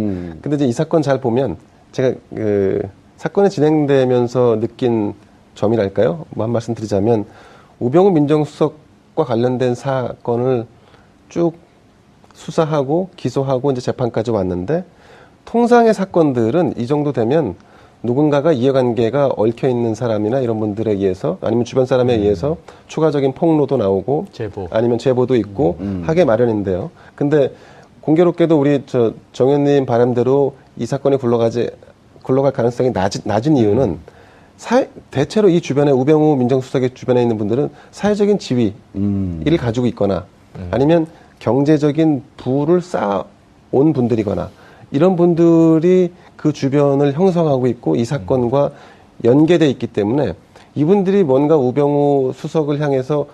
음. 근데 이제 이 사건 잘 보면 제가 그 사건이 진행되면서 느낀 점이랄까요? 뭐 한 말씀 드리자면 우병우 민정수석과 관련된 사건을 쭉 수사하고 기소하고 이제 재판까지 왔는데 통상의 사건들은 이 정도 되면 누군가가 이해관계가 얽혀 있는 사람이나 이런 분들에 의해서 아니면 주변 사람에 의해서 추가적인 폭로도 나오고 제보. 아니면 제보도 있고 하게 마련인데요. 근데 공교롭게도 우리 저 정현님 바람대로 이 사건이 굴러가지 굴러갈 가능성이 낮은, 낮은 이유는 사 대체로 이 주변에 우병우 민정수석의 주변에 있는 분들은 사회적인 지위를 가지고 있거나 아니면 경제적인 부를 쌓아온 분들이거나 이런 분들이 그 주변을 형성하고 있고 이 사건과 연계돼 있기 때문에 이분들이 뭔가 우병우 수석을 향해서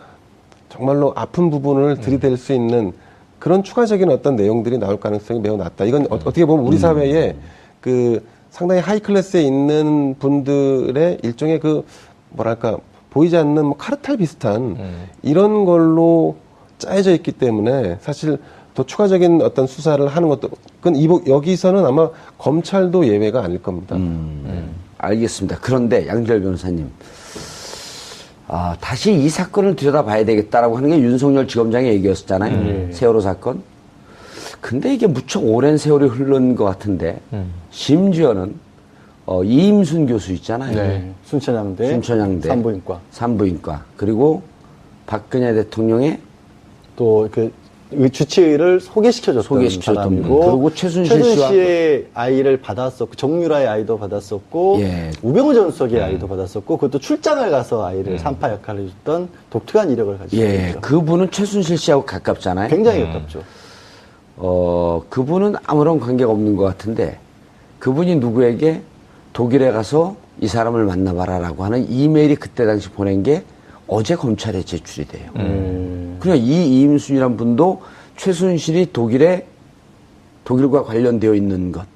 정말로 아픈 부분을 들이댈 수 있는 그런 추가적인 어떤 내용들이 나올 가능성이 매우 낮다. 이건 어, 떻게 보면 우리 사회에 그 상당히 하이 클래스에 있는 분들의 일종의 그 뭐랄까 보이지 않는 뭐 카르텔 비슷한 이런 걸로 짜여져 있기 때문에 사실 더 추가적인 어떤 수사를 하는 것도 그건 이 여기서는 아마 검찰도 예외가 아닐 겁니다. 음. 알겠습니다. 그런데 양절 변호사님, 아, 다시 이 사건을 들여다봐야 되겠다라고 하는 게 윤석열 지검장의 얘기였었잖아요. 세월호 사건. 근데 이게 무척 오랜 세월이 흐른 것 같은데, 심지어는 어, 이임순 교수 있잖아요. 네. 순천향대, 순천향대. 산부인과 산부인과. 그리고 박근혜 대통령의 또 그 주치의를 소개시켜줬던 소개시켜줬던 사람이고 분. 그리고 최순실 씨와 의 아이를 받았었고 정유라의 아이도 받았었고 예. 우병우 전 수석의 아이도 받았었고 그것도 출장을 가서 아이를 산파 역할을 해줬던 독특한 이력을 가지고 예, 있죠. 그분은 최순실 씨하고 가깝잖아요. 굉장히 가깝죠. 어, 그분은 아무런 관계가 없는 것 같은데 그분이 누구에게 독일에 가서 이 사람을 만나봐라라고 하는 이메일이 그때 당시 보낸 게 어제 검찰에 제출이 돼요. 그냥 이 이임순이란 분도 최순실이 독일에 독일과 관련되어 있는 것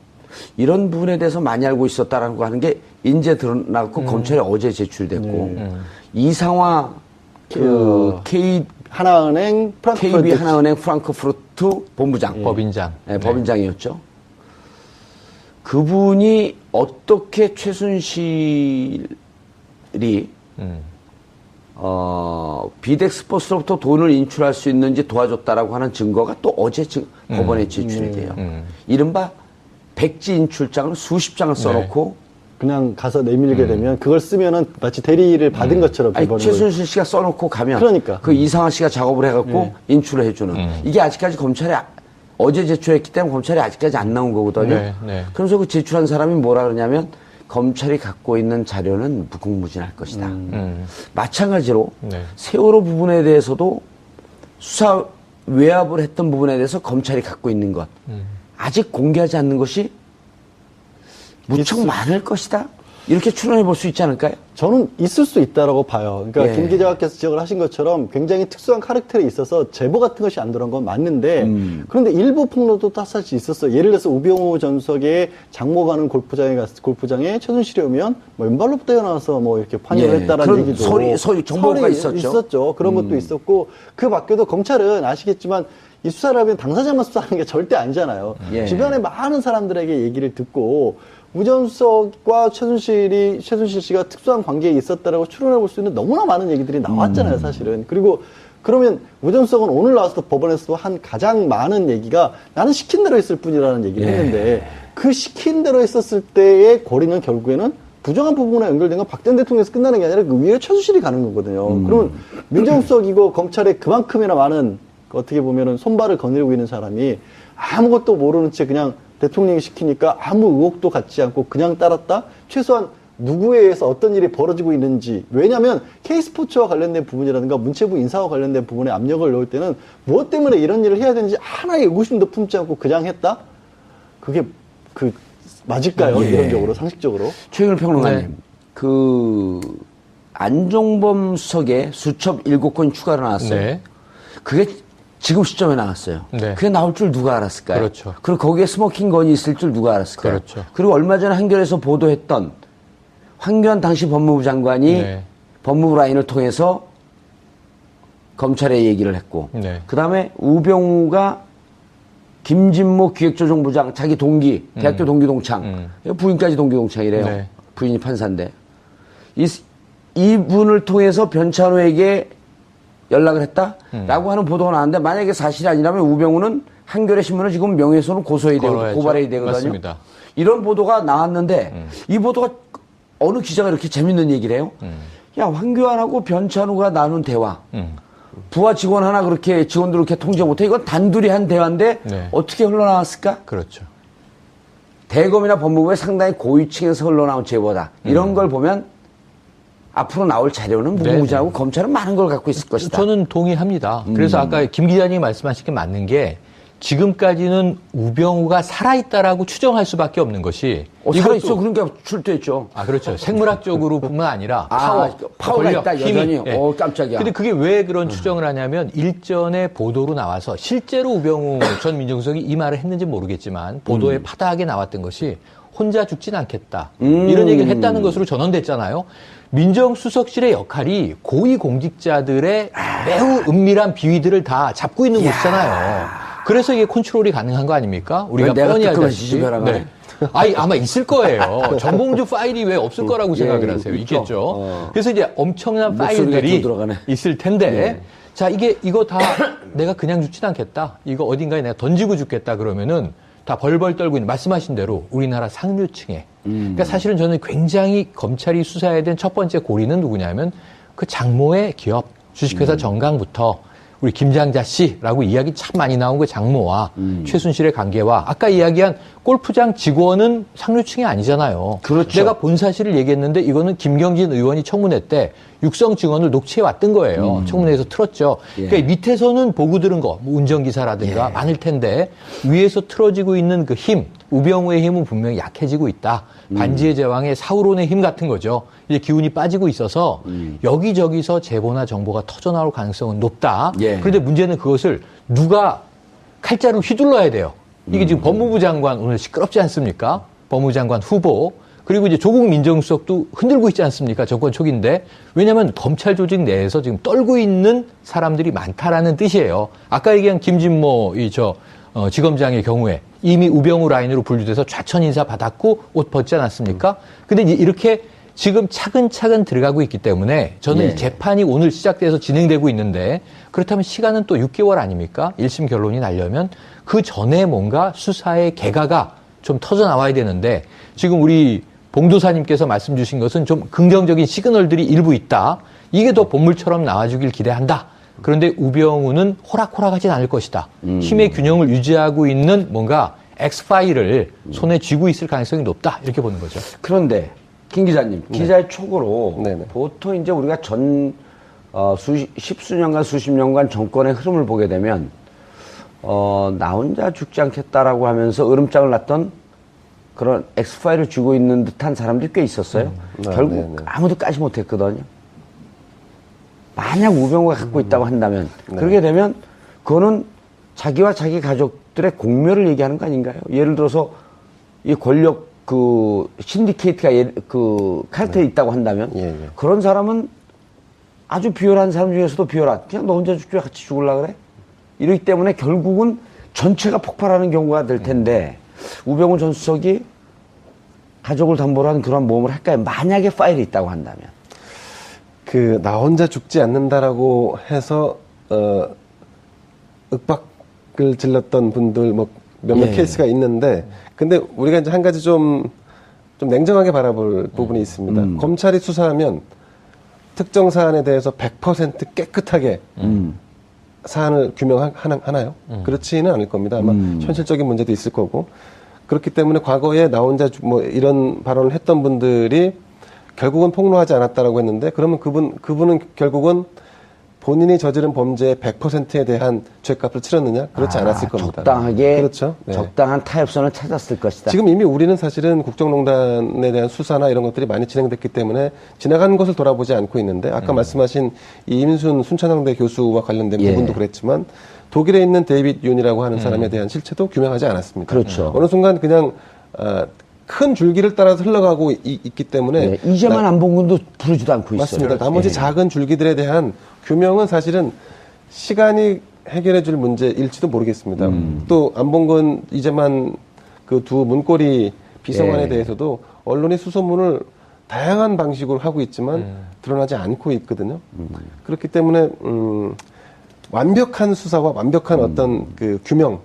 이런 부분에 대해서 많이 알고 있었다라고 하는 게 인제 드러나고 검찰에 어제 제출됐고 이상화 그 K 하나은행 프랑크푸르트 KB 하나은행 프랑크푸르트 본부장 법인장. 네, 법인장이었죠. 그분이 어떻게 최순실이 음. 어, 비덱스포스로부터 돈을 인출할 수 있는지 도와줬다라고 하는 증거가 또 어제 증, 법원에 제출이 돼요. 음. 이른바 백지 인출장을 수십 장을 써놓고 그냥 가서 내밀게 되면 그걸 쓰면은 마치 대리를 받은 것처럼 음. 아니, 돼버리는 거예요. 최순실 씨가 써놓고 가면 그러니까. 그 이상한 씨가 작업을 해갖고 인출을 해주는 이게 아직까지 검찰에 아- 어제 제출했기 때문에 검찰이 아직까지 안 나온 거거든요. 네, 네. 그래서 그 제출한 사람이 뭐라 그러냐면 검찰이 갖고 있는 자료는 무궁무진할 것이다. 음. 마찬가지로 네. 세월호 부분에 대해서도 수사 외압을 했던 부분에 대해서 검찰이 갖고 있는 것 아직 공개하지 않는 것이 무척 많을 것이다. 이렇게 추론해 볼 수 있지 않을까요? 저는 있을 수 있다라고 봐요. 그러니까 예. 김 기자께서 지적을 하신 것처럼 굉장히 특수한 카rakter에 있어서 제보 같은 것이 안 들어간 건 맞는데 음. 그런데 일부 폭로도 다 사실 있었어요. 예를 들어서 우병우 전석의 장모 가는 골프장에 갔 골프장에 최순실이 오면 뭐 왼발로 뛰어나와서 뭐 이렇게 환영을 예, 했다라는 얘기도 소리- 소리, 정보가 있었죠. 음. 있었죠. 그런 것도 있었고 그 밖에도 검찰은 아시겠지만 이 수사를 하면 당사자만 수사하는 게 절대 아니잖아요. 예. 주변에 많은 사람들에게 얘기를 듣고 우전석과 최순실이 최순실 씨가 특수한 관계에 있었다라고 추론해 볼 수 있는 너무나 많은 얘기들이 나왔잖아요, 사실은. 그리고 그러면 우전석은 오늘 나와서 법원에서도 한 가장 많은 얘기가 나는 시킨 대로 했을 뿐이라는 얘기를 예. 했는데 그 시킨 대로 했었을 때의 거리는 결국에는 부정한 부분에 연결된 건 박전 대통령에서 끝나는 게 아니라 그 위에 최순실이 가는 거거든요. 그러면 민정수석이고 검찰에 그만큼이나 많은 그 어떻게 보면은 손발을 거느리고 있는 사람이 아무것도 모르는 채 그냥 대통령이 시키니까 아무 의혹도 갖지 않고 그냥 따랐다? 최소한 누구에 의해서 어떤 일이 벌어지고 있는지. 왜냐면 K스포츠와 관련된 부분이라든가 문체부 인사와 관련된 부분에 압력을 넣을 때는 무엇 때문에 이런 일을 해야 되는지 하나의 의구심도 품지 않고 그냥 했다? 그게 그 맞을까요? 예. 이론적으로, 상식적으로? 최영일 평론가님, 네. 그 안종범 수석에 수첩 일곱 건 추가로 나왔어요. 네. 그게 지금 시점에 나왔어요. 네. 그게 나올 줄 누가 알았을까요? 그렇죠. 그리고 거기에 스모킹 건이 있을 줄 누가 알았을까요? 그렇죠. 그리고 얼마 전에 한겨레에서 보도했던 황교안 당시 법무부 장관이 네. 법무부 라인을 통해서 검찰에 얘기를 했고, 네. 그 다음에 우병우가 김진모 기획조정부장 자기 동기 대학교 동기 동창 부인까지 동기 동창이래요. 네. 부인이 판사인데 이, 이분을 통해서 변찬호에게 연락을 했다라고 하는 보도가 나왔는데 만약에 사실이 아니라면 우병우는 한겨레 신문을 지금 명예훼손을 고소해야 되고. 고발해야 되거든요. 맞습니다. 이런 보도가 나왔는데 이 보도가 어느 기자가 이렇게 재밌는 얘기를 해요. 야 황교안하고 변찬우가 나눈 대화. 음. 부하 직원 하나 그렇게 직원들 그렇게 통제 못해 이건 단둘이 한 대화인데 네. 어떻게 흘러나왔을까? 그렇죠. 대검이나 법무부의 상당히 고위층에서 흘러나온 제보다 이런 걸 보면 앞으로 나올 자료는 무궁무진하고 검찰은 많은 걸 갖고 있을 것이다. 저는 동의합니다. 그래서 아까 김 기자님이 말씀하신 게 맞는 게 지금까지는 우병우가 살아있다라고 추정할 수밖에 없는 것이 어, 이것도- 살아있어 그러니까 출두했죠. 아 그렇죠. 생물학적으로뿐만 아니라 아, 파워, 파워가 권력, 있다, 힘이. 여전히. 예. 어, 깜짝이야. 근데 그게 왜 그런 추정을 하냐면 일전에 보도로 나와서 실제로 우병우 전 민정수석이 이 말을 했는지 모르겠지만 보도에 음. 파다하게 나왔던 것이 혼자 죽진 않겠다 이런 얘기를 했다는 것으로 전언됐잖아요. 민정수석실의 역할이 고위 공직자들의 매우 은밀한 비위들을 다 잡고 있는 곳이잖아요. 그래서 이게 컨트롤이 가능한 거 아닙니까? 우리가 뻔히 알다시피. 지지배라만 아니, 아마 있을 거예요. 정봉주 파일이 왜 없을 거라고 예, 생각을 하세요? 있죠. 있겠죠. 어. 그래서 이제 엄청난 파일들이. 있을 텐데, 예. 자, 이게, 이거 다 내가 그냥 죽진 않겠다. 이거 어딘가에 내가 던지고 죽겠다. 그러면은 다 벌벌 떨고 있는, 말씀하신 대로 우리나라 상류층에. 음. 그러니까 사실은 저는 굉장히 검찰이 수사해야 된 첫 번째 고리는 누구냐면 그 장모의 기업, 음. 주식회사 정강부터 우리 김장자 씨라고 이야기 참 많이 나온 그 장모와 음. 최순실의 관계와 아까 이야기한 골프장 직원은 상류층이 아니잖아요. 그렇죠. 내가 본 사실을 얘기했는데 이거는 김경진 의원이 청문회 때 육성 증언을 녹취해 왔던 거예요. 청문회에서 틀었죠. 예. 그러니까 밑에서는 보고 들은 거, 뭐 운전기사라든가 많을 텐데 위에서 틀어지고 있는 그 힘, 우병우의 힘은 분명히 약해지고 있다. 반지의 제왕의 사우론의 힘 같은 거죠. 이제 기운이 빠지고 있어서 여기저기서 제보나 정보가 터져 나올 가능성은 높다. 예. 그런데 문제는 그것을 누가 칼자루 휘둘러야 돼요. 이게 지금 법무부 장관 오늘 시끄럽지 않습니까? 법무부 장관 후보 그리고 이제 조국 민정수석도 흔들고 있지 않습니까? 정권 초기인데 왜냐하면 검찰 조직 내에서 지금 떨고 있는 사람들이 많다라는 뜻이에요. 아까 얘기한 김진모 이저 어, 지검장의 경우에 이미 우병우 라인으로 분류돼서 좌천 인사 받았고 옷 벗지 않았습니까? 근데 이제 이렇게 지금 차근차근 들어가고 있기 때문에 저는 예. 이 재판이 오늘 시작돼서 진행되고 있는데 그렇다면 시간은 또 6개월 아닙니까? 1심 결론이 나려면 그 전에 뭔가 수사의 개가가 좀 터져 나와야 되는데 지금 우리 봉도사님께서 말씀 주신 것은 좀 긍정적인 시그널들이 일부 있다. 이게 더 본물처럼 나와주길 기대한다. 그런데 우병우는 호락호락하진 않을 것이다. 힘의 균형을 유지하고 있는 뭔가 엑스파일을 손에 쥐고 있을 가능성이 높다. 이렇게 보는 거죠. 그런데 김 기자님 기자의 촉으로 네네. 보통 이제 우리가 전 어, 수 십수년간 수십 년간 정권의 흐름을 보게 되면 어, 나 혼자 죽지 않겠다라고 하면서 으름장을 놨던 그런 엑스파일을 쥐고 있는 듯한 사람들이 꽤 있었어요. 아, 결국 네 네. 아무도 까지 못했거든요. 만약 우병우가 갖고 있다고 한다면 그렇게 되면 그거는 자기와 자기 가족들의 공멸을 얘기하는 거 아닌가요? 예를 들어서 이 권력 그 신디케이트가 예- 그 칼텔에 있다고 한다면 예, 예. 그런 사람은 아주 비열한 사람 중에서도 비열한 그냥 너 혼자 죽지 왜 같이 죽을라 그래? 이러기 때문에 결국은 전체가 폭발하는 경우가 될 텐데 우병우 전 수석이 가족을 담보로 한 그런 모험을 할까요? 만약에 파일이 있다고 한다면. 그 나 혼자 죽지 않는다라고 해서 어 윽박을 질렀던 분들 뭐 몇몇 예. 케이스가 있는데 근데 우리가 이제 한 가지 좀 좀 냉정하게 바라볼 부분이 있습니다. 음. 검찰이 수사하면 특정 사안에 대해서 100% 깨끗하게 음. 사안을 규명하나요? 그렇지는 않을 겁니다. 아마 음. 현실적인 문제도 있을 거고 그렇기 때문에 과거에 나 혼자 죽- 뭐 이런 발언을 했던 분들이 결국은 폭로하지 않았다라고 했는데 그러면 그분 그분은 결국은 본인이 저지른 범죄의 100%에 대한 죄값을 치렀느냐? 그렇지 아, 않았을 겁니다. 적당하게 그렇죠. 네. 적당한 타협선을 찾았을 것이다. 지금 이미 우리는 사실은 국정농단에 대한 수사나 이런 것들이 많이 진행됐기 때문에 지나간 것을 돌아보지 않고 있는데 아까 말씀하신 이 임순 순천향대 교수와 관련된 예. 부분도 그랬지만 독일에 있는 데이빗 윤이라고 하는 사람에 대한 실체도 규명하지 않았습니다. 그렇죠. 어느 순간 그냥 아, 큰 줄기를 따라서 흘러가고 이- 있기 때문에 네, 이제만 안본 군도 부르지도 않고 있어요. 맞습니다. 나머지 예. 작은 줄기들에 대한 규명은 사실은 시간이 해결해 줄 문제일지도 모르겠습니다. 음. 또 안봉근 이재만 그 두 문고리 비서관에 예. 대해서도 언론이 수소문을 다양한 방식으로 하고 있지만 음. 드러나지 않고 있거든요. 그렇기 때문에 음, 완벽한 수사와 완벽한 음. 어떤 그 규명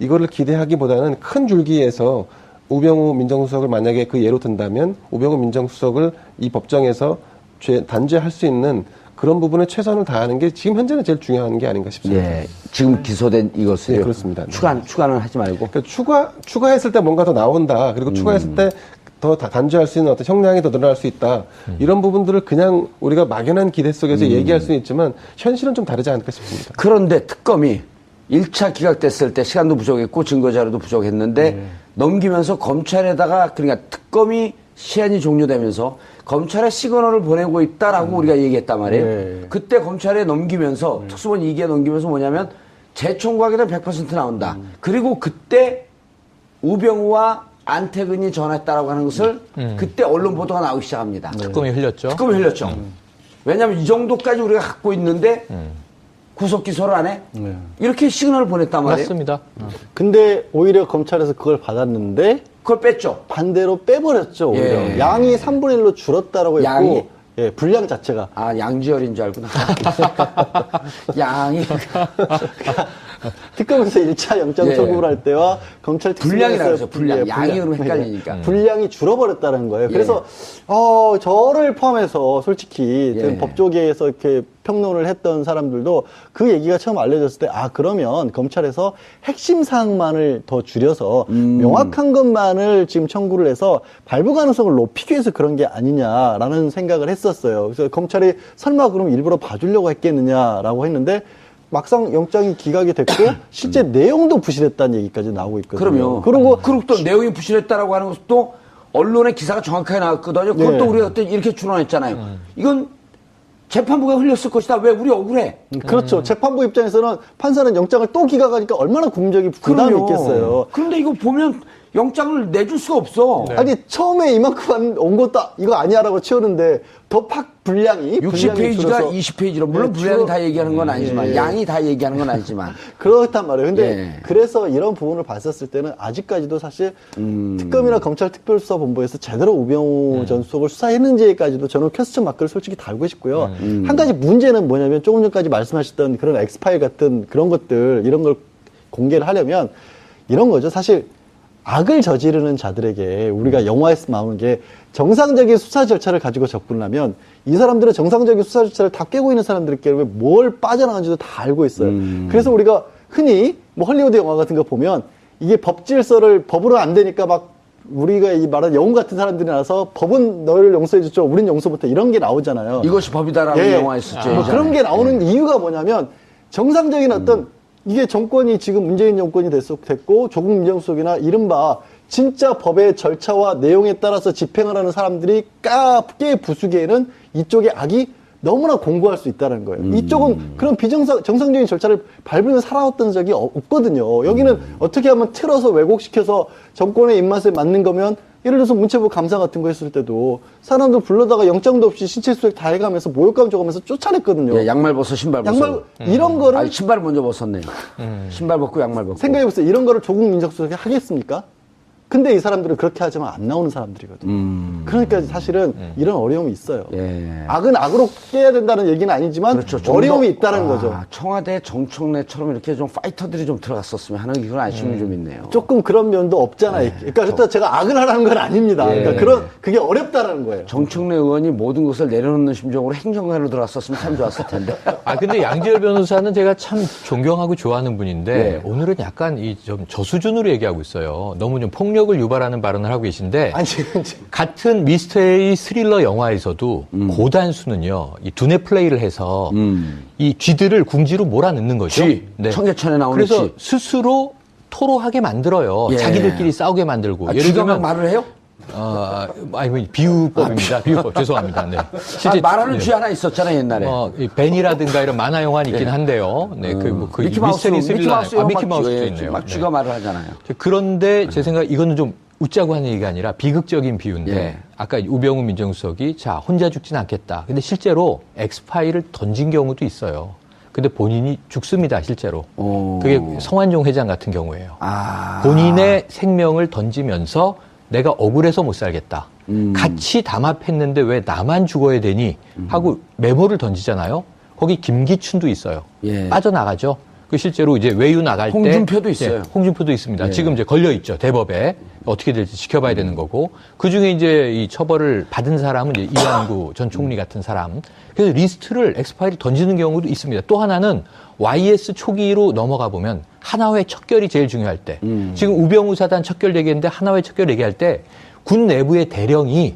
이거를 기대하기보다는 큰 줄기에서 우병우 민정수석을 만약에 그 예로 든다면 우병우 민정수석을 이 법정에서 죄, 단죄할 수 있는 그런 부분에 최선을 다하는 게 지금 현재는 제일 중요한 게 아닌가 싶습니다. 예. 지금 기소된 이것을 네, 그렇습니다. 네. 추가 추가는 하지 말고 그러니까 추가 추가했을 때 뭔가 더 나온다. 그리고 추가했을 때 더 단죄할 수 있는 어떤 형량이 더 늘어날 수 있다. 이런 부분들을 그냥 우리가 막연한 기대 속에서 얘기할 수는 있지만 현실은 좀 다르지 않을까 싶습니다. 그런데 특검이 1차 기각됐을 때 시간도 부족했고 증거 자료도 부족했는데 넘기면서 검찰에다가 그러니까 특검이 시한이 종료되면서 검찰에 시그널을 보내고 있다라고 우리가 얘기했단 말이에요. 네. 그때 검찰에 넘기면서 특수본 2개 넘기면서 뭐냐면 재청구하게 되면 100% 나온다. 그리고 그때 우병우와 안태근이 전화했다라고 하는 것을 그때 언론 보도가 나오기 시작합니다. 특검이 흘렸죠. 특검이 흘렸죠. 왜냐하면 이 정도까지 우리가 갖고 있는데 구속 기소를 안 해? 네. 이렇게 시그널을 보냈단 말이에요. 맞습니다. 근데 오히려 검찰에서 그걸 받았는데 그걸 뺐죠. 반대로 빼버렸죠. 오히려 예. 양이 3분의 1로 줄었다라고 했고 양이? 예, 분량 자체가 아 양지열인 줄 알구나. 양이 특검에서 1차 영장 예. 청구를 할 때와 검찰 분량이라고 특수본에서 그러죠, 분량. 예, 양이 그러면 예. 헷갈리니까. 분량이 줄어버렸다는 거예요. 예. 그래서 어 저를 포함해서 솔직히 예. 법조계에서 이렇게 평론을 했던 사람들도 그 얘기가 처음 알려졌을 때 아 그러면 검찰에서 핵심 사항만을 더 줄여서 음. 명확한 것만을 지금 청구를 해서 발부 가능성을 높이기 위해서 그런 게 아니냐라는 생각을 했었어요. 그래서 검찰이 설마 그럼 일부러 봐주려고 했겠느냐라고 했는데 막상 영장이 기각이 됐고 실제 내용도 부실했다는 얘기까지 나오고 있거든요. 그럼요. 그리고 그리고 또 내용이 부실했다라고 하는 것도 언론의 기사가 정확하게 나왔거든요. 그것도 네. 우리가 그때 이렇게 추론했잖아요. 이건 재판부가 흘렸을 것이다. 왜 우리 억울해? 그렇죠. 재판부 입장에서는 판사는 영장을 또 기각하니까 얼마나 국민적인 부담이 그럼요. 있겠어요. 그런데 이거 보면 영장을 내줄 수가 없어. 아니 처음에 이만큼 한- 온 것도 이거 아니야라고 치웠는데 더팍 분량이 분량이 60페이지가 줄어서 20페이지로 물론 네, 분량이 다 얘기하는 건 아니지만 예. 양이 다 얘기하는 건 아니지만 그렇단 말이에요. 근데 예. 그래서 이런 부분을 봤었을 때는 아직까지도 사실 음. 특검이나 검찰 특별수사본부에서 제대로 우병우 전 수석을 수사했는지까지도 저는 퀘스천 마크를 솔직히 달고 싶고요. 음. 한 가지 문제는 뭐냐면 조금 전까지 말씀하셨던 그런 엑스파일 같은 그런 것들 이런 걸 공개를 하려면 이런 거죠. 사실 악을 저지르는 자들에게 우리가 영화에서 나오는 게 정상적인 수사 절차를 가지고 접근을 하면 이 사람들은 정상적인 수사 절차를 다 깨고 있는 사람들끼리 뭘 빠져나간지도 다 알고 있어요. 그래서 우리가 흔히 뭐 헐리우드 영화 같은 거 보면 이게 법 질서를 법으로 안 되니까 막 우리가 이 말하는 영웅 같은 사람들이 나와서 법은 너를 용서해 줬죠. 우린 용서 못해. 이런 게 나오잖아요. 이것이 법이다라는 예. 영화 있었죠. 뭐. 그런 게 나오는 이유가 뭐냐면 정상적인 어떤 이게 정권이 지금 문재인 정권이 됐- 됐고 조국 민정수석이나 이른바 진짜 법의 절차와 내용에 따라서 집행을 하는 사람들이 까게 부수기에는 이쪽의 악이 너무나 공고할 수 있다는 거예요. 이쪽은 그런 비정상 정상적인 절차를 밟으며 살아왔던 적이 어- 없거든요. 여기는 어떻게 하면 틀어서 왜곡시켜서 정권의 입맛에 맞는 거면 예를 들어서 문체부 감사 같은 거 했을 때도 사람들 불러다가 영장도 없이 신체 수색 다 해가면서 모욕감 줘가면서 쫓아냈거든요. 예, 양말 벗어 신발 벗어. 양말 이런 거를 아니, 신발 먼저 벗었네요. 신발 벗고 양말 벗고. 생각해보세요. 이런 거를 조국 민정수석이 하겠습니까? 근데 이 사람들은 그렇게 하지만 안 나오는 사람들이거든요. 그러니까 사실은 이런 어려움이 있어요. 예. 악은 악으로 깨야 된다는 얘기는 아니지만 그렇죠. 좀 어려움이 더- 있다는 아, 거죠. 청와대 정청래처럼 이렇게 좀 파이터들이 좀 들어갔었으면 하는 그런 아쉬움이 좀 있네요. 조금 그런 면도 없잖아요. 그러니까 그렇다고 제가 악을 하라는 건 아닙니다. 예. 그러니까 그런 그게 어렵다라는 거예요. 정청래 의원이 모든 것을 내려놓는 심정으로 행정관으로 들어갔었으면 참 좋았을 텐데. 아 근데 양지열 변호사는 제가 참 존경하고 좋아하는 분인데 네. 오늘은 약간 이 좀 저수준으로 얘기하고 있어요. 너무 좀 폭력 을 유발하는 발언을 하고 계신데 아니 같은 미스테리 스릴러 영화에서도 음. 고단수는요 이 두뇌 플레이를 해서 이 쥐들을 궁지로 몰아넣는 거죠. 쥐. 청계천에 나오는 그래서 쥐. 스스로 토로하게 만들어요. 예. 자기들끼리 싸우게 만들고. 아, 쥐가 막 말을 해요? 어, 아니 뭐 비유법입니다. 비유법 죄송합니다. 네. 아, 말하는 네. 쥐 하나 있었잖아요 옛날에. 어, 이 벤이라든가 이런 만화 영화는 있긴 한데요. 네, 그, 뭐, 그 미키 마우스, 미스테리 미키 스릴러. 마우스 아, 막 미키 마우스도 쥐- 예, 있네요. 막 네. 쥐가 말을 하잖아요. 그런데 제 생각 이거는 좀 웃자고 하는 얘기가 아니라 비극적인 비유인데 예. 아까 우병우 민정수석이 자 혼자 죽진 않겠다. 근데 실제로 엑스파일을 던진 경우도 있어요. 근데 본인이 죽습니다, 실제로. 어. 그게 성완종 회장 같은 경우예요. 아. 본인의 생명을 던지면서 내가 억울해서 못 살겠다. 음. 같이 담합했는데 왜 나만 죽어야 되니? 하고 메모를 던지잖아요. 거기 김기춘도 있어요. 예. 빠져나가죠. 그 실제로 이제 외유 나갈 때 홍준표도 있어요. 예, 홍준표도 있습니다. 예. 지금 이제 걸려 있죠 대법에 어떻게 될지 지켜봐야 되는 거고 그 중에 이제 이 처벌을 받은 사람은 이제 이완구 전 총리 같은 사람. 그래서 리스트를 엑스파일을 던지는 경우도 있습니다. 또 하나는 YS 초기로 넘어가 보면 하나회 척결이 제일 중요할 때 음. 지금 우병우 사단 척결 얘기했는데 하나회 척결 얘기할 때 군 내부의 대령이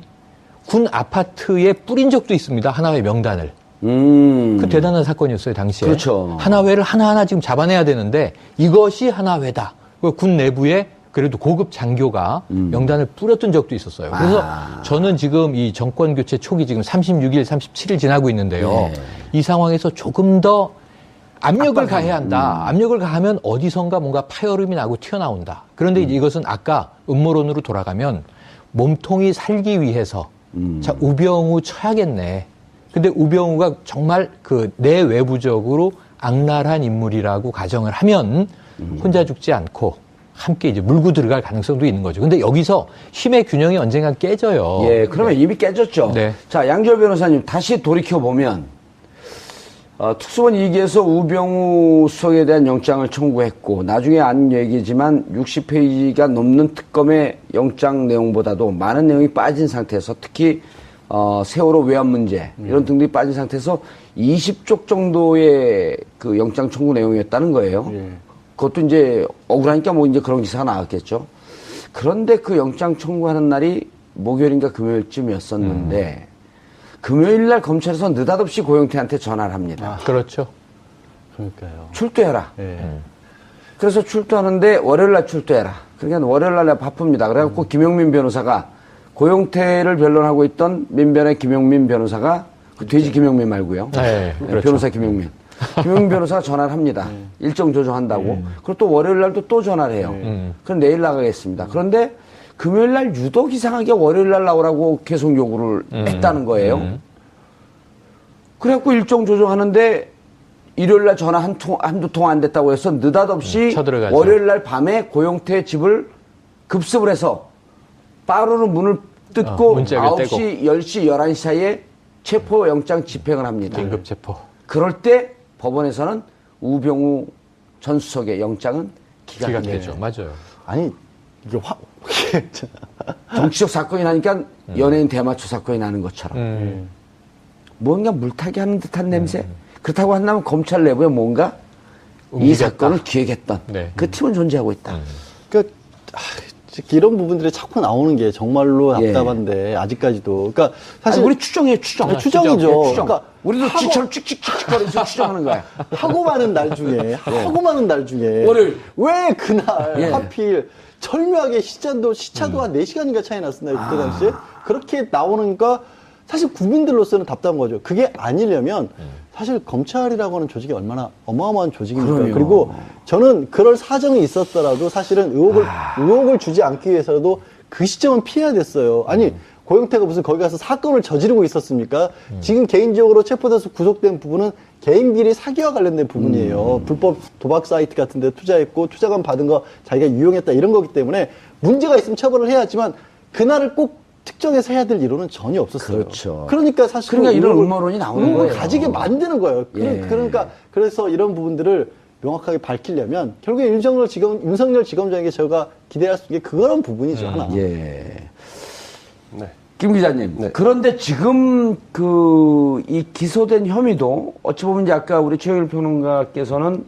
군 아파트에 뿌린 적도 있습니다. 하나회 명단을. 음. 그 대단한 사건이었어요, 당시에. 그렇죠. 하나회를 하나하나 지금 잡아내야 되는데 이것이 하나회다. 그군 내부에 그래도 고급 장교가 명단을 뿌렸던 적도 있었어요. 그래서 음. 아. 저는 지금 이 정권 교체 초기 지금 36일, 37일 지나고 있는데요. 네. 이 상황에서 조금 더 압력을. 가해야 음. 한다. 압력을 가하면 어디선가 뭔가 파열음이 나고 튀어나온다. 그런데 음. 이것은 아까 음모론으로 돌아가면 몸통이 살기 위해서 음. 자 우병우 쳐야겠네. 근데 우병우가 정말 그 내외부적으로 악랄한 인물이라고 가정을 하면 음. 혼자 죽지 않고 함께 이제 물고 들어갈 가능성도 있는 거죠. 근데 여기서 힘의 균형이 언젠간 깨져요. 예, 그러면 이미 깨졌죠. 네. 자, 양절 변호사님 다시 돌이켜 보면 어, 특수본 2기에서 우병우 수석에 대한 영장을 청구했고 나중에 안 얘기지만 60페이지가 넘는 특검의 영장 내용보다도 많은 내용이 빠진 상태에서 특히 어, 세월호 외환 문제 이런 등등이 빠진 상태에서 20쪽 정도의 그 영장 청구 내용이었다는 거예요. 예. 그것도 이제 억울하니까 뭐 이제 그런 기사가 나왔겠죠. 그런데 그 영장 청구하는 날이 목요일인가 금요일쯤이었었는데 금요일 날 검찰에서 느닷없이 고영태한테 전화를 합니다. 그렇죠. 그러니까요. 출두해라. 예. 그래서 출두하는데 월요일 날 출두해라. 그러니까 월요일 날 바쁩니다. 그래갖고 김용민 변호사가 고영태를 변론하고 있던 민변의 김용민 변호사가 그 돼지 김용민 말고요. 네, 네, 그렇죠. 변호사 김용민. 김용민 변호사가 전화를 합니다. 일정 조정한다고. 그리고 또 월요일 날도 또 전화를 해요. 음. 그럼 내일 나가겠습니다. 그런데 금요일 날 유독 이상하게 월요일 날 나오라고 계속 요구를 음. 했다는 거예요. 그래갖고 일정 조정하는데 일요일 날 전화 한 통, 한두 통 안 됐다고 해서 느닷없이 음, 쳐들어가죠. 월요일 날 밤에 고영태 집을 급습을 해서 빠르로 문을 뜯고 어, 문짝을 9시, 10시, 11시 사이에 체포영장 집행을 합니다. 긴급 체포. 그럴 때 법원에서는 우병우 전 수석의 영장은. 기각되죠. 맞아요. 아니 이게 확 정치적 사건이 나니까 연예인 대마초 사건이 나는 것처럼 음. 뭔가 물타기 하는 듯한 냄새. 그렇다고 한다면 검찰 내부에 뭔가 이 움직였다. 사건을 기획했던 네. 그 팀은 존재하고 있다. 그러니까 아, 이런 부분들이 자꾸 나오는 게 정말로 예. 답답한데 아직까지도 그러니까 사실 사실 우리 추정이에요, 추정. 아, 추정이죠. 예, 추정. 그러니까 우리도 하고- 지처럼 찍찍찍찍거리면서 추정하는 거야. 하고 많은 날 중에 하고 많은 날 중에 월요일. 왜 그날 예. 하필 절묘하게 시차도 시차도 한 4시간인가 차이 났었나요 그때 당시에 그렇게 나오니까 사실 국민들로서는 답답한 거죠 그게 아니려면 사실 검찰이라고 하는 조직이 얼마나 어마어마한 조직입니까 그럼요. 그리고 저는 그럴 사정이 있었더라도 사실은 의혹을 의혹을 주지 않기 위해서도 그 시점은 피해야 됐어요 아니 고영태가 무슨 거기 가서 사건을 저지르고 있었습니까? 지금 개인적으로 체포돼서 구속된 부분은 개인끼리 사기와 관련된 부분이에요. 불법 도박 사이트 같은 데 투자했고 투자금 받은 거 자기가 유용했다 이런 거기 때문에 문제가 있으면 처벌을 해야지만 그날을 꼭 특정해서 해야 될 이론은 전혀 없었어요. 그렇죠. 그러니까 사실 그러니까 이런 음모론이 나오는 거예요. 가지게 만드는 거예요. 예. 그러니까 그래서 이런 부분들을 명확하게 밝히려면 결국에 윤석열 지검 윤석열 지검장에게 제가 기대할 수 있는 게 그런 부분이죠 하나. 예. 네. 김 기자님. 네. 그런데 지금 그 이 기소된 혐의도 어찌 보면 이제 아까 우리 최영일 평론가께서는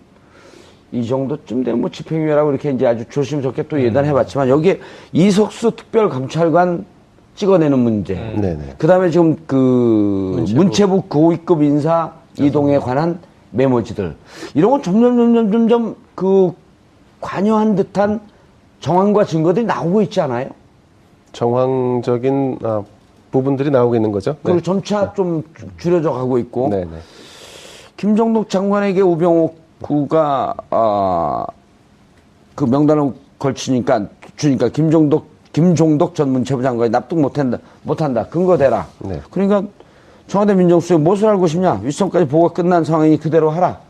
이 정도쯤 되면 뭐 집행유예라고 이렇게 이제 아주 조심스럽게 또 예단해봤지만 여기에 이석수 특별감찰관 찍어내는 문제. 네네. 그 다음에 지금 그 문체부. 문체부 고위급 인사 이동에 관한 메모지들. 이런 건 점점, 점점, 점점 그 관여한 듯한 정황과 증거들이 나오고 있지 않아요? 정황적인 아, 부분들이 나오고 있는 거죠. 그리고 점차 좀 주- 줄여져 가고 있고. 네, 네. 김정덕 장관에게 우병옥 구가 아, 그 명단을 걸치니까 주니까 김종덕 김종덕 전 문체부 장관이 납득 못한다 못한다 근거 대라. 네. 그러니까 청와대 민정수석이 무엇을 알고 싶냐 윗선까지 보고가 끝난 상황이 그대로 하라.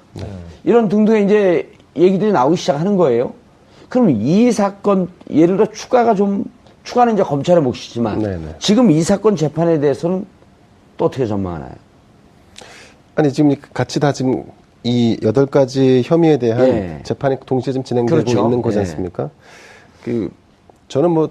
이런 등등의 이제 얘기들이 나오기 시작하는 거예요. 그럼 이 사건 예를 들어 추가가 좀 추가는 이제 검찰의 몫이지만 네네. 지금 이 사건 재판에 대해서는 또 어떻게 전망하나요? 아니 지금 같이 다 지금 이 여덟 가지 혐의에 대한 예. 재판이 동시에 지금 진행되고 그렇죠. 있는 거지 예. 않습니까? 그 저는 뭐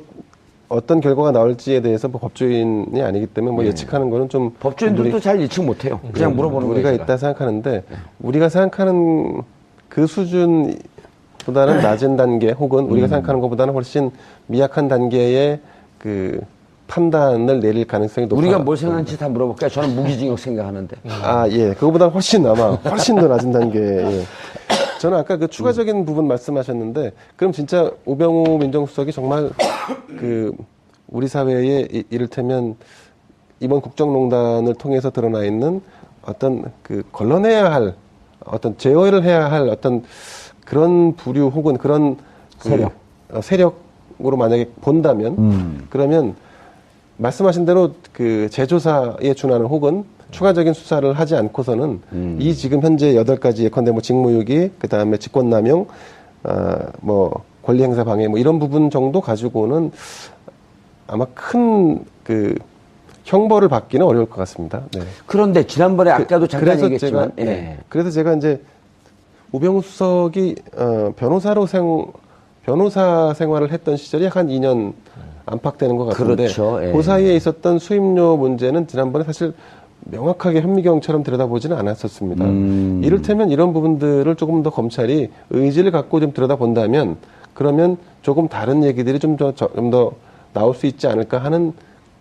어떤 결과가 나올지에 대해서 뭐 법조인이 아니기 때문에 뭐 예측하는 거는 좀 법조인들도 잘 예측 못 해요. 그냥 물어보는 거예요. 우리가 제가. 있다 생각하는데 우리가 생각하는 그 수준보다는 낮은 단계 혹은 음. 우리가 생각하는 것보다는 훨씬 미약한 단계의 그 판단을 내릴 가능성이 높아. 우리가 뭘 생각하는지 다 물어볼까요? 저는 무기징역 생각하는데. 아, 예. 그거보다 훨씬 아마 훨씬 더 낮은 단계. 예. 저는 아까 그 추가적인 부분 말씀하셨는데 그럼 진짜 우병우 민정수석이 정말 그 우리 사회에 이- 이를테면 이번 국정농단을 통해서 드러나 있는 어떤 그 걸러내야 할 어떤 제어를 해야 할 어떤 그런 부류 혹은 그런 그 세력. 어, 세력으로 만약에 본다면 그러면 말씀하신 대로 그 재조사에 준하는 혹은 추가적인 수사를 하지 않고서는 이 지금 현재 여덟 가지 예컨대 뭐 직무유기 그 다음에 직권남용 아뭐 권리행사 방해 뭐 이런 부분 정도 가지고는 아마 큰 그 형벌을 받기는 어려울 것 같습니다. 네. 그런데 지난번에 아까도 잠깐 그래서 얘기했지만, 제가, 예. 네. 그래서 제가 이제 우병우 수석이 어, 변호사로 생 변호사 생활을 했던 시절이 약한 2년 안팎 되는 것 같은데 그렇죠. 예. 그 사이에 있었던 수임료 문제는 지난번에 사실 명확하게 현미경처럼 들여다보지는 않았었습니다. 음. 이를테면 이런 부분들을 조금 더 검찰이 의지를 갖고 좀 들여다본다면 그러면 조금 다른 얘기들이 좀더 좀 더 나올 수 있지 않을까 하는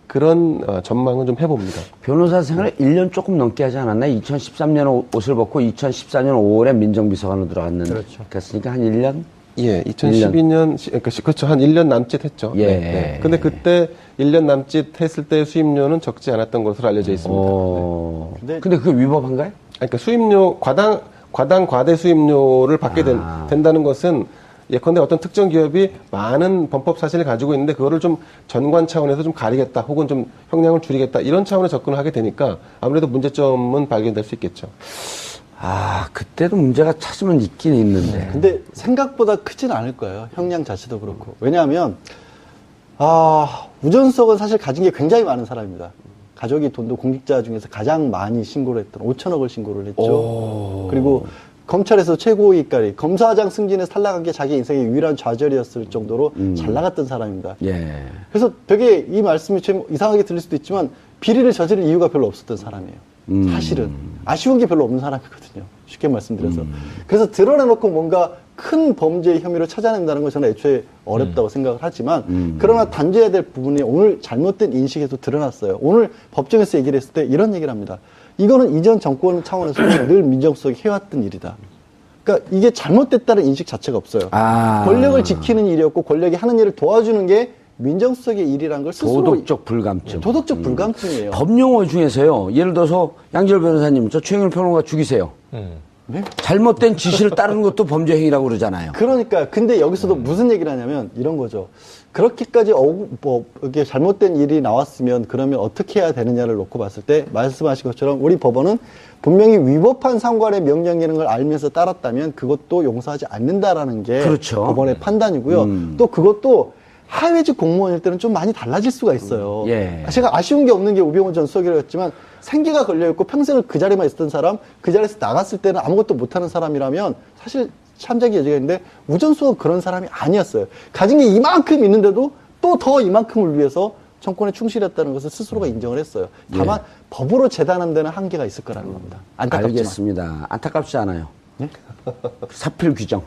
그런 어, 전망은 좀 해봅니다. 변호사 생활을 1년 조금 넘게 하지 않았나요? 2013년 옷을 벗고 2014년 5월에 민정비서관으로 들어갔는. 그렇죠. 그랬으니까 한 1년? 예, 2012년, 시- 그러니까 시- 그렇죠. 한 1년 남짓 했죠. 예. 네, 네. 근데 그때 1년 남짓 했을 때 수임료는 적지 않았던 것으로 알려져 있습니다. 어. 근데- 근데 그게 위법한가요? 그러니까 수임료, 과당, 과당 과대 수임료를 받게 된, 아. 된다는 것은 예컨대 어떤 특정 기업이 많은 범법 사실을 가지고 있는데 그거를 좀 전관 차원에서 좀 가리겠다 혹은 좀 형량을 줄이겠다 이런 차원에 접근을 하게 되니까 아무래도 문제점은 발견될 수 있겠죠. 아, 그때도 문제가 찾으면 있긴 있는데. 근데 생각보다 크진 않을 거예요. 형량 자체도 그렇고. 왜냐하면, 아, 우전석은 사실 가진 게 굉장히 많은 사람입니다. 가족이 돈도 공직자 중에서 가장 많이 신고를 했던 5천억을 신고를 했죠. 그리고 검찰에서 최고위까지 검사장 승진에 탈락한 게 자기 인생의 유일한 좌절이었을 정도로 잘 나갔던 사람입니다. 예. 그래서 되게 이 말씀이 좀 이상하게 들릴 수도 있지만 비리를 저지를 이유가 별로 없었던 사람이에요. 사실은 아쉬운 게 별로 없는 사람이거든요. 쉽게 말씀드려서. 그래서 드러내놓고 뭔가 큰 범죄 혐의로 찾아낸다는 건 저는 애초에 어렵다고 생각을 하지만 그러나 단죄해야 될 부분이 오늘 잘못된 인식에서 드러났어요. 오늘 법정에서 얘기를 했을 때 이런 얘기를 합니다. 이거는 이전 정권 차원에서 늘 민정수석이 해왔던 일이다. 그러니까 이게 잘못됐다는 인식 자체가 없어요. 아. 권력을 지키는 일이었고 권력이 하는 일을 도와주는 게 민정수석의 일이란 걸 스스로 도덕적 불감증. 도덕적 불감증이에요. 법용어 중에서요. 예를 들어서 양지열 변호사님, 저 최영일 평론가 죽이세요. 네? 잘못된 지시를 따르는 것도 범죄 행위라고 그러잖아요. 그러니까 근데 여기서도 무슨 얘기를 하냐면 이런 거죠. 그렇게까지 어, 뭐 이게 잘못된 일이 나왔으면 그러면 어떻게 해야 되느냐를 놓고 봤을 때 말씀하신 것처럼 우리 법원은 분명히 위법한 상관의 명령이라는 걸 알면서 따랐다면 그것도 용서하지 않는다라는 게 그렇죠. 법원의 판단이고요. 음. 또 그것도 하위직 공무원일 때는 좀 많이 달라질 수가 있어요. 예. 제가 아쉬운 게 없는 게 우병우 전 수석이라고 했지만 생계가 걸려있고 평생을 그 자리만 있었던 사람, 그 자리에서 나갔을 때는 아무것도 못하는 사람이라면 사실 참작의 여지가 있는데 우전 수석은 그런 사람이 아니었어요. 가진 게 이만큼 있는데도 또 더 이만큼을 위해서 정권에 충실했다는 것을 스스로가 인정을 했어요. 다만 법으로 재단한 데는 한계가 있을 거라는 겁니다. 안타깝지만. 알겠습니다. 안타깝지 않아요. 사필 규정.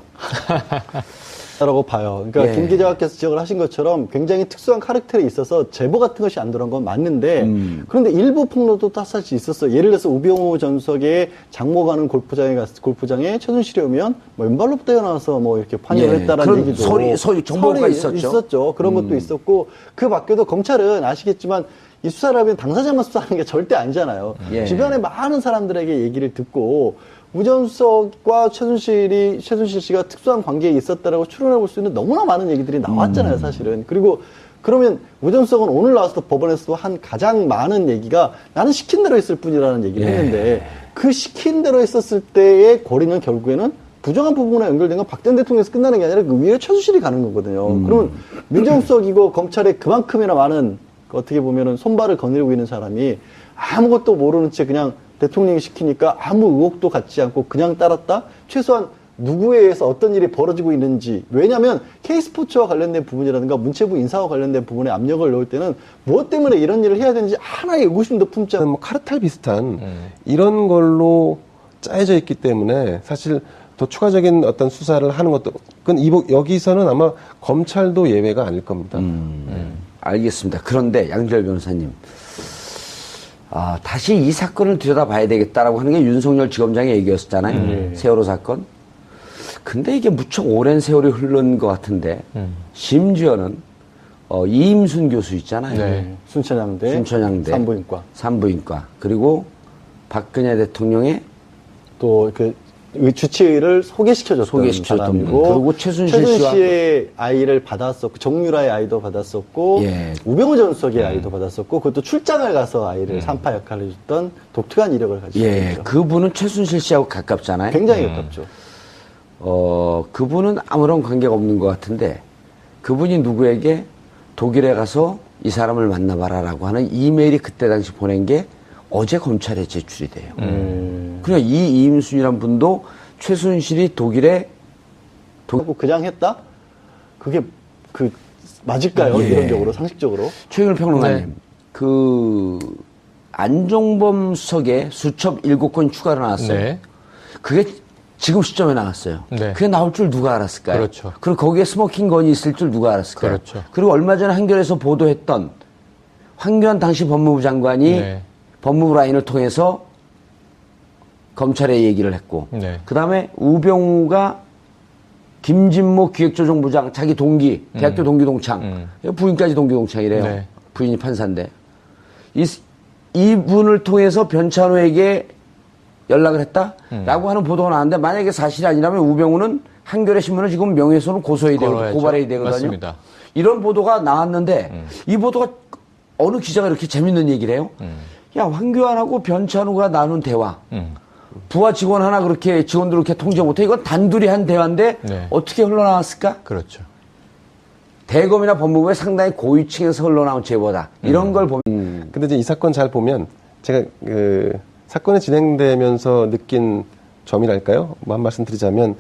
라고 봐요. 그러니까 예. 김 기자께서 지적을 하신 것처럼 굉장히 특수한 카rakter이 있어서 제보 같은 것이 안 들어간 건 맞는데 음. 그런데 일부 폭로도 또 사실 있었어요. 예를 들어서 우병우 전석의 장모 가는 골프장에 갔 골프장에 최순실이 오면 뭐 왼발로 뛰어나와서 뭐 이렇게 판결을 예. 했다라는 얘기도 소리- 소리, 정보가 있었죠. 음. 있었죠. 그런 것도 있었고 그 밖에도 검찰은 아시겠지만 이 수사를 하면 당사자만 수사하는 게 절대 아니잖아요. 예. 주변에 많은 사람들에게 얘기를 듣고 우전석과 최순실이 최순실 씨가 특수한 관계에 있었다라고 추론해 볼 수 있는 너무나 많은 얘기들이 나왔잖아요, 사실은. 그리고 그러면 우정석은 오늘 나와서 법원에서도 한 가장 많은 얘기가 나는 시킨 대로 했을 뿐이라는 얘기를 예. 했는데 그 시킨 대로 했었을 때의 고리는 결국에는 부정한 부분과 연결된 건 박전 대통령에서 끝나는 게 아니라 그 위에 최수실이 가는 거거든요. 그러면 민정수석이고 검찰에 그만큼이나 많은 그 어떻게 보면은 손발을 거느리고 있는 사람이 아무것도 모르는 채 그냥 대통령이 시키니까 아무 의혹도 갖지 않고 그냥 따랐다? 최소한 누구에 의해서 어떤 일이 벌어지고 있는지. 왜냐하면 K스포츠와 관련된 부분이라든가 문체부 인사와 관련된 부분에 압력을 넣을 때는 무엇 때문에 이런 일을 해야 되는지 하나의 의구심도 품지 않고 뭐 카르텔 비슷한 이런 걸로 짜여져 있기 때문에 사실 더 추가적인 어떤 수사를 하는 것도 그건 이보- 여기서는 아마 검찰도 예외가 아닐 겁니다. 음, 알겠습니다. 그런데 양절 변호사님, 아, 다시 이 사건을 들여다봐야 되겠다라고 하는 게 윤석열 지검장의 얘기였잖아요. 세월호 사건. 근데 이게 무척 오랜 세월이 흐른 것 같은데, 심지어는 어, 이임순 교수 있잖아요. 네. 순천향대, 순천향대 산부인과 산부인과 그리고 박근혜 대통령의 또 그 주치의를 소개시켜줬던 소개시켜줬던 사람이고 분. 그리고 최순실 씨와 의 아이를 받았었고 정유라의 아이도 받았었고 예. 우병우 전 수석의 아이도 받았었고 그것도 출장을 가서 아이를 산파 역할을 해줬던 독특한 이력을 가지고 예, 있죠. 그분은 최순실 씨하고 가깝잖아요. 굉장히 가깝죠. 어, 그분은 아무런 관계가 없는 것 같은데 그분이 누구에게 독일에 가서 이 사람을 만나봐라라고 하는 이메일이 그때 당시 보낸 게 어제 검찰에 제출이 돼요. 음. 그러니까 이 이임순이란 분도 최순실이 독일에 하고 그냥 했다? 그게 그 맞을까요? 예. 이론적으로 상식적으로? 최영일 평론가님 네. 그 안종범 수석에 수첩 일곱 건 추가로 나왔어요. 네. 그게 지금 시점에 나왔어요. 네. 그게 나올 줄 누가 알았을까요? 그렇죠. 그리고 거기에 스모킹 건이 있을 줄 누가 알았을까요? 그렇죠. 그리고 얼마 전에 한겨레에서 보도했던 황교안 당시 법무부 장관이 네. 법무부 라인을 통해서 검찰에 얘기를 했고, 네. 그 다음에 우병우가 김진모 기획조정부장 자기 동기, 대학교 동기 동창, 부인까지 동기 동창이래요. 음. 네. 부인이 판사인데. 이, 이분을 통해서 변찬호에게 연락을 했다? 음. 라고 하는 보도가 나왔는데 만약에 사실이 아니라면 우병우는 한겨레 신문은 지금 명예훼손을 고소해야 되고. 고발해야 되거든요. 맞습니다. 음. 이런 보도가 나왔는데 이 보도가 어느 기자가 이렇게 재밌는 얘기를 해요? 야, 황교안하고 변찬우가 나눈 대화. 음. 부하 직원 하나 그렇게 직원들 그렇게 통제 못해. 이건 단둘이 한 대화인데 네. 어떻게 흘러나왔을까? 그렇죠. 대검이나 법무부의 상당히 고위층에서 흘러나온 제보다. 이런 걸 보면 근데 이제 이 사건 잘 보면 제가 그 사건이 진행되면서 느낀 점이랄까요? 뭐 한 말씀 드리자면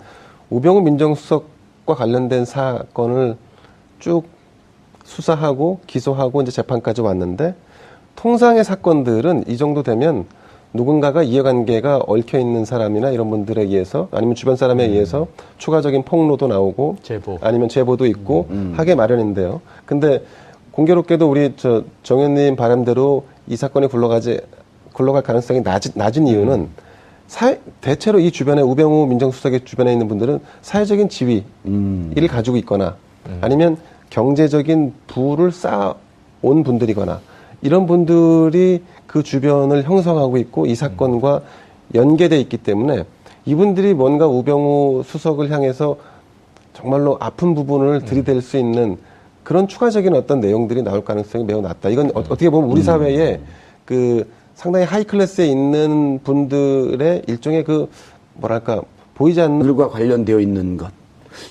우병우 민정수석과 관련된 사건을 쭉 수사하고 기소하고 이제 재판까지 왔는데 통상의 사건들은 이 정도 되면 누군가가 이해관계가 얽혀 있는 사람이나 이런 분들에 의해서 아니면 주변 사람에 의해서 추가적인 폭로도 나오고 제보. 아니면 제보도 있고 하게 마련인데요. 근데 공교롭게도 우리 저 정현님 바람대로 이 사건이 굴러가지 굴러갈 가능성이 낮, 낮은 이유는 사회, 대체로 이 주변에 우병우 민정수석의 주변에 있는 분들은 사회적인 지위를 가지고 있거나 아니면 경제적인 부를 쌓아온 분들이거나 이런 분들이 그 주변을 형성하고 있고 이 사건과 연계돼 있기 때문에 이분들이 뭔가 우병우 수석을 향해서 정말로 아픈 부분을 들이댈 수 있는 그런 추가적인 어떤 내용들이 나올 가능성이 매우 낮다. 이건 어, 떻게 보면 우리 사회에 그 상당히 하이 클래스에 있는 분들의 일종의 그 뭐랄까 보이지 않는 들과 관련되어 있는 것.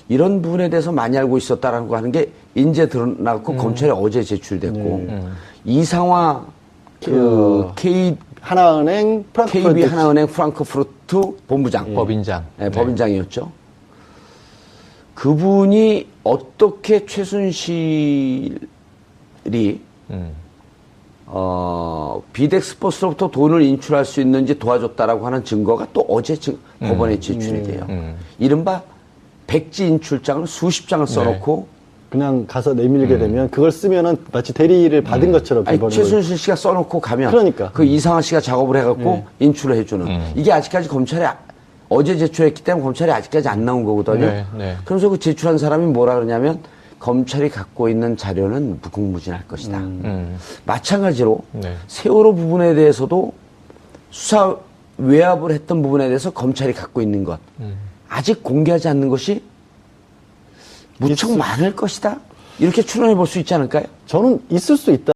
이런 부분에 대해서 많이 알고 있었다라고 하는 게 인제 드러나고 검찰에 어제 제출됐고 이상화 그 K 하나은행 프랑크푸르트 KB 하나은행 프랑크푸르트 본부장 법인장. 네, 법인장이었죠. 그분이 어떻게 최순실이 음. 어, 비덱스포스로부터 돈을 인출할 수 있는지 도와줬다라고 하는 증거가 또 어제 증- 법원에 제출이 돼요. 음. 이른바 백지 인출장을 수십 장을 써놓고 그냥 가서 내밀게 되면 그걸 쓰면은 마치 대리를 받은 것처럼 아니, 최순실 씨가 써놓고 가면 그러니까. 그 이상한 씨가 작업을 해갖고 인출을 해주는 이게 아직까지 검찰에 아- 어제 제출했기 때문에 검찰이 아직까지 안 나온 거거든요. 네, 네. 그래서 그 제출한 사람이 뭐라 그러냐면 검찰이 갖고 있는 자료는 무궁무진할 것이다. 음. 마찬가지로 네. 세월호 부분에 대해서도 수사 외압을 했던 부분에 대해서 검찰이 갖고 있는 것 아직 공개하지 않는 것이 무척 많을 것이다. 이렇게 추론해 볼 수 있지 않을까요? 저는 있을 수 있다.